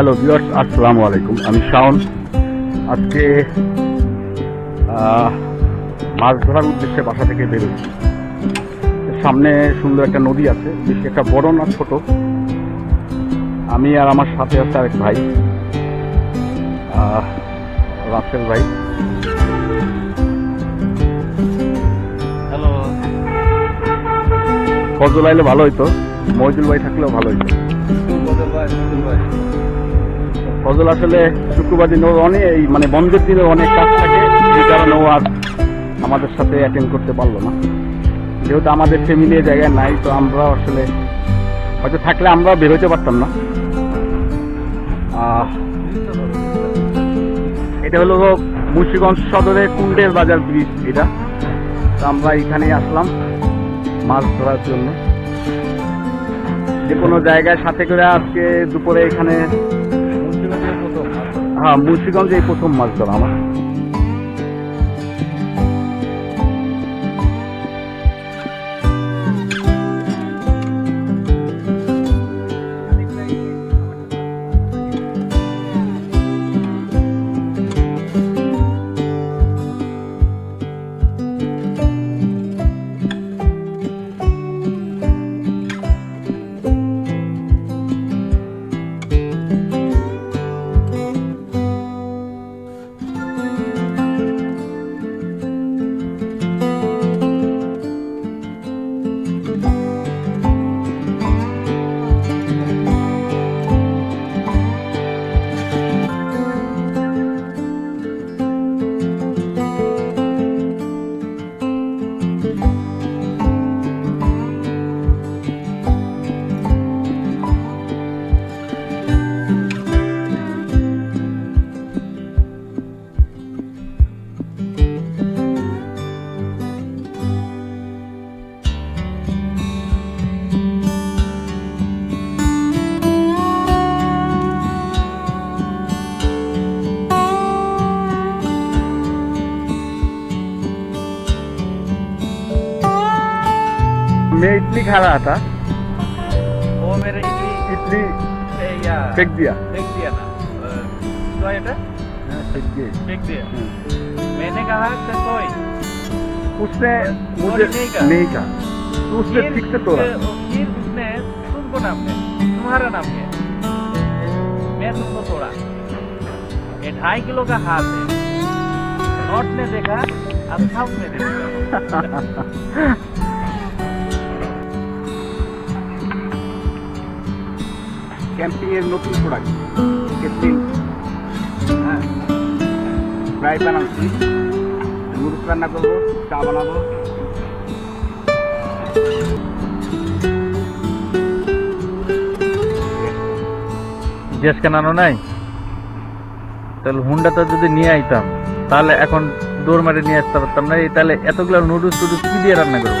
Hello viewers আসসালামু আলাইকুম আমি শাওন। আজকে মাছ ধরার উদ্দেশ্যে বাসা থেকে বেরোচ্ছি। সামনে সুন্দর একটা নদী আছে বেশি একটা বড় না ছোট। আমি আর আমার সাথে আছে আরেক ভাই রাসেল ভাই। হ্যালো ফজল আইলে ভালো হইতো মহিদুল ভাই থাকলেও ভালো হইতো। ভাই। ফজল আসলে শুক্রবার দিন অনেক এই মানে বন্ধের দিনে অনেক কাজ থাকে, যে কারণে ও আর আমাদের সাথে অ্যাটেন্ড করতে পারল না। যেহেতু আমাদের ফ্যামিলি জায়গায় নাই, তো আমরা আসলে হয়তো থাকলে আমরাও বেরোতে পারতাম না। এটা হলো মুন্সিগঞ্জ সদরে কুন্ডের বাজার ব্রিজ এটা। তো আমরা এখানেই আসলাম মাছ ধরার জন্য। যে কোনো জায়গায় সাথে করে আজকে দুপুরে এখানে হ্যাঁ মুন্সিগঞ্জে এই প্রথম মাছ ধরা আমার। मैं इडली खा रहा था। वो मेरे इडली इडली फेंक दिया। फेंक दिया ना तो हाँ, फेंक दिए। फेंक दिया। हाँ। मैंने कहा कि कोई उसने मुझे नहीं कहा? तो उसने ठीक से तोड़ा। फिर उसने तुमको नाम तुम्हारा नाम है? मैं तुमको तोड़ा। ये ढाई किलो का हाथ है। नॉट ने देखा अब साउथ में देखा ক্যাম্পিং এর নতুন প্রোডাক্ট হ্যাঁ। ফ্রাই আনছি নুডলস রান্না করব, চা বানাবো। গ্যাস কেনানো নাই? তাহলে হুন্ডাটা যদি নিয়ে আইতাম, তাহলে এখন দৌড় মারে নিয়ে আসতে পারতাম না। তাহলে এতগুলো নুডলস টুডলস কি দিয়ে রান্না করব?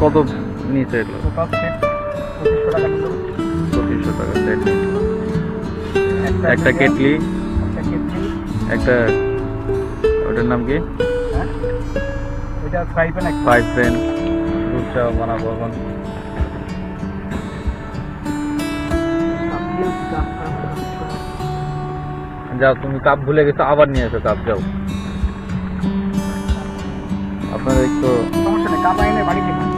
কত নিচে এলো পঁচিশশো টাকা সেট একটা কেটলি। একটা, ওটার নাম কি? ফ্রাই প্যান দুধ চা যাও, তুমি কাপ ভুলে গেছো, আবার নিয়ে এসো কাপ যাও। আপনাদের একটু সমস্যা নেই এনে বাড়িতে খান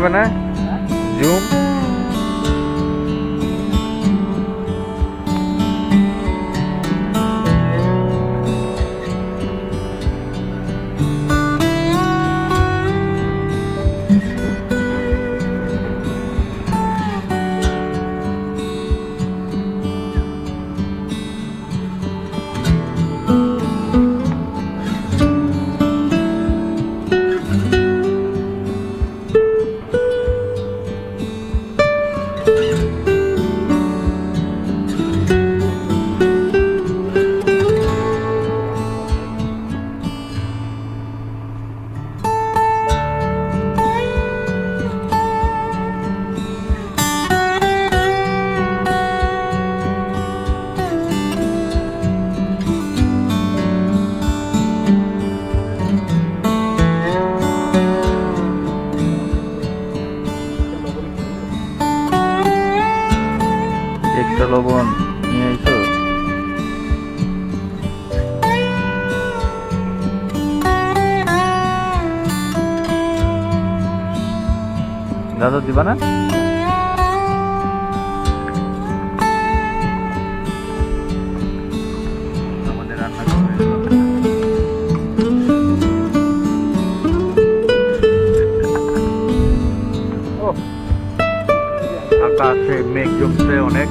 হবে না একটা লবণ নিয়ে আইছো দাদা দিবা না? করে আকাশে মেঘ জমছে অনেক।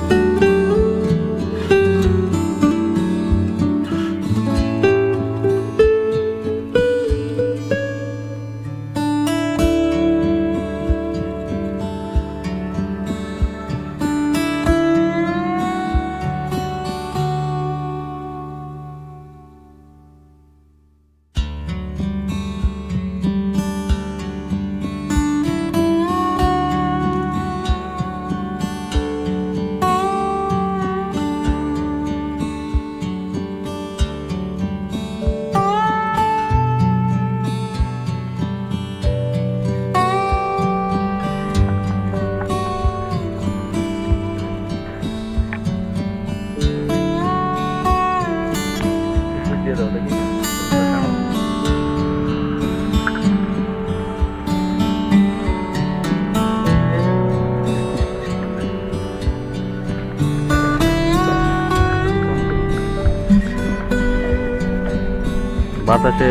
বাতাসে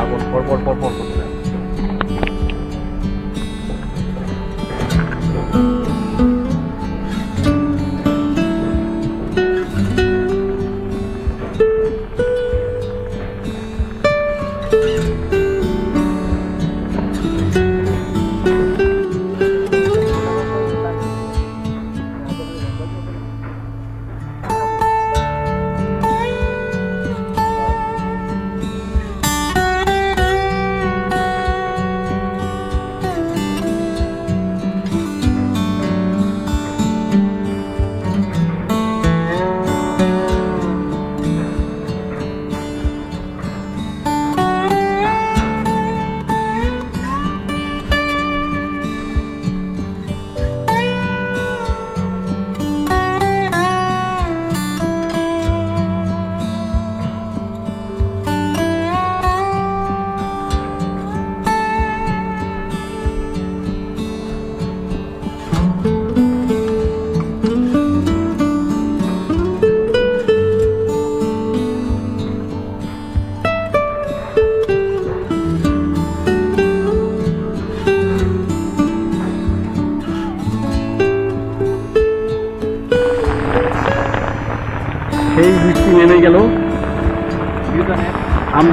আগুন পরপর পরপর করছে সেই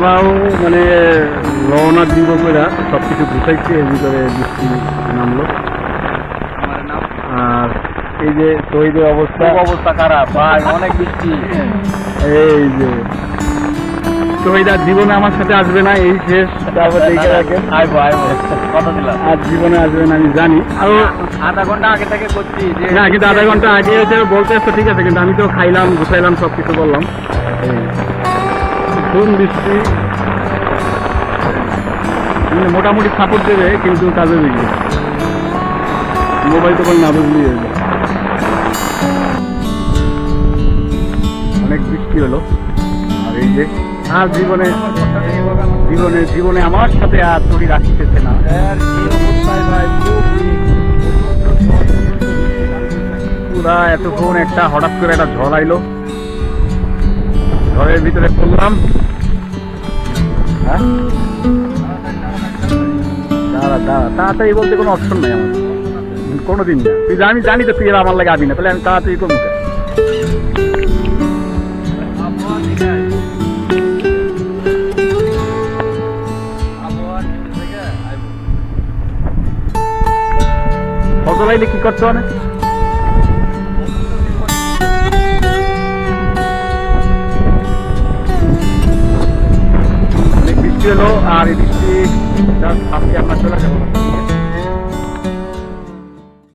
আমরাও মানে রওনা দিব করে সব কিছু গুছাইছি এর ভিতরে বৃষ্টি নামলো। আর এই যে শহীদের অবস্থা। অবস্থা খারাপ ভাই অনেক বৃষ্টি। এই যে শহীদ আর জীবনে আমার সাথে আসবে না এই শেষ। তারপর দেখে রাখেন। আইবো আইবো কথা দিলাম? আর জীবনে আসবে না আমি জানি। আরও আধা ঘণ্টা আগে থেকে করছি না কিন্তু আধা ঘণ্টা আগে বলতে আসতো ঠিক আছে কিন্তু আমি তো খাইলাম গুছাইলাম সব কিছু করলাম। কোন বৃষ্টি মানে মোটামুটি সাপোর্ট দেবে, কিন্তু কাজে দিকে মোবাইল তখন না বুঝলি। অনেক বৃষ্টি হলো। আর এই যে, আর জীবনে জীবনে জীবনে আমার সাথে আর তুই রাখিতেছে না। পুরা এতক্ষণ একটা হঠাৎ করে একটা ঝড় আইলো। ঝড়ের ভিতরে পড়লাম। হ্যাঁ? দাঁড়া দাঁড়া, তাড়াতাড়ি বলতে কোনো অপশন নেই আমার। কোনোদিন না। তুই জানি জানি তো তুই আমার লাগে আবি না। তাহলে আমি তাড়াতাড়ি করব। কেন? ফসল আইলে কি করতে হবে হলো আর এই বৃষ্টি আপনার চলে যাব।